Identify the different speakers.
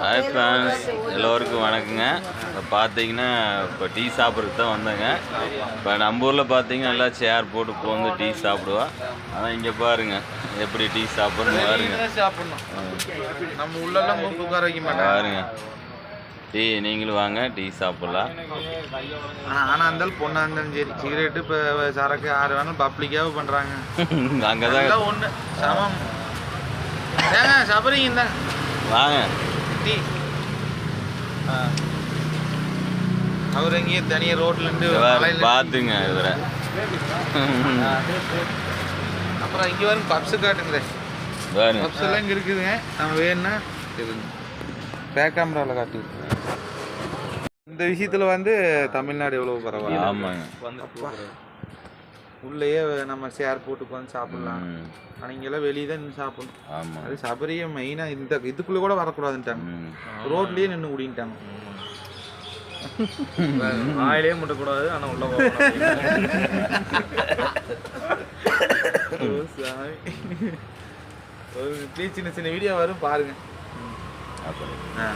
Speaker 1: Hi friends எல்லோருக்கும் வணக்கங்க. இப்போ பார்த்தீங்கன்னா இப்போ டீ சாப்பிட்றதுக்கு தான் வந்தேங்க. இப்போ நம்ம ஊரில் பார்த்தீங்கன்னா நல்லா சேர் போட்டு உட்காந்து டீ சாப்பிடுவா. ஆனால் இங்கே பாருங்க எப்படி டீ சாப்பிட்றன்னு பாருங்க.
Speaker 2: சாப்பிடணும். நம்ம உள்ளெல்லாம் உட்கார வைக்க
Speaker 1: பாருங்க. டீ நீங்களும் வாங்க டீ சாப்பிட்லாம்.
Speaker 2: ஆனா ஆனா இருந்தாலும் பொண்ணா இருந்தாலும் சரி. சிகரெட்டு இப்போ சரக்கு ஆறு வேணாலும் பப்ளிக்காக பண்றாங்க.
Speaker 1: அங்கே தான்
Speaker 2: ஒண்ணு. சமம். இந்தாங்க.
Speaker 1: வாங்க.
Speaker 2: ஆ. அவர் எங்கேயே தனியாக ரோட்ல இருந்து
Speaker 1: இங்க பாரு,
Speaker 2: மலையில-
Speaker 1: பார்த்துங்க இதில்
Speaker 2: அப்புறம் இங்கே வரும் பப்ஸு காட்டுங்களேன் பப்ஸ் எல்லாம் இங்கே இருக்குதுங்க. நம்ம வேணும்னா இது பேக் கேமராவில் காட்டு இந்த விஷயத்துல வந்து தமிழ்நாடு எவ்வளவு பரவாயில்ல?
Speaker 1: ஆமாங்க.
Speaker 2: உள்ளேயே நம்ம சேர் போட்டு உட்காந்து சாப்பிடலாம். ஆனால் இங்கெல்லாம் வெளியே தான் நின்று சாப்பிடணும்.
Speaker 1: ஆமாம்
Speaker 2: அது சபரியை மெயினாக இந்த இதுக்குள்ளே கூட வரக்கூடாதுன்ட்டாங்க.
Speaker 1: ம்.
Speaker 2: ரோட்லயே நின்று குடின்ட்டாங்க
Speaker 3: வாயிலே முட்டக்கூடாது ஆனா உள்ள
Speaker 2: சாமி. ஒரு சின்ன சின்ன வீடியோ வரும் பாருங்க. ஆ.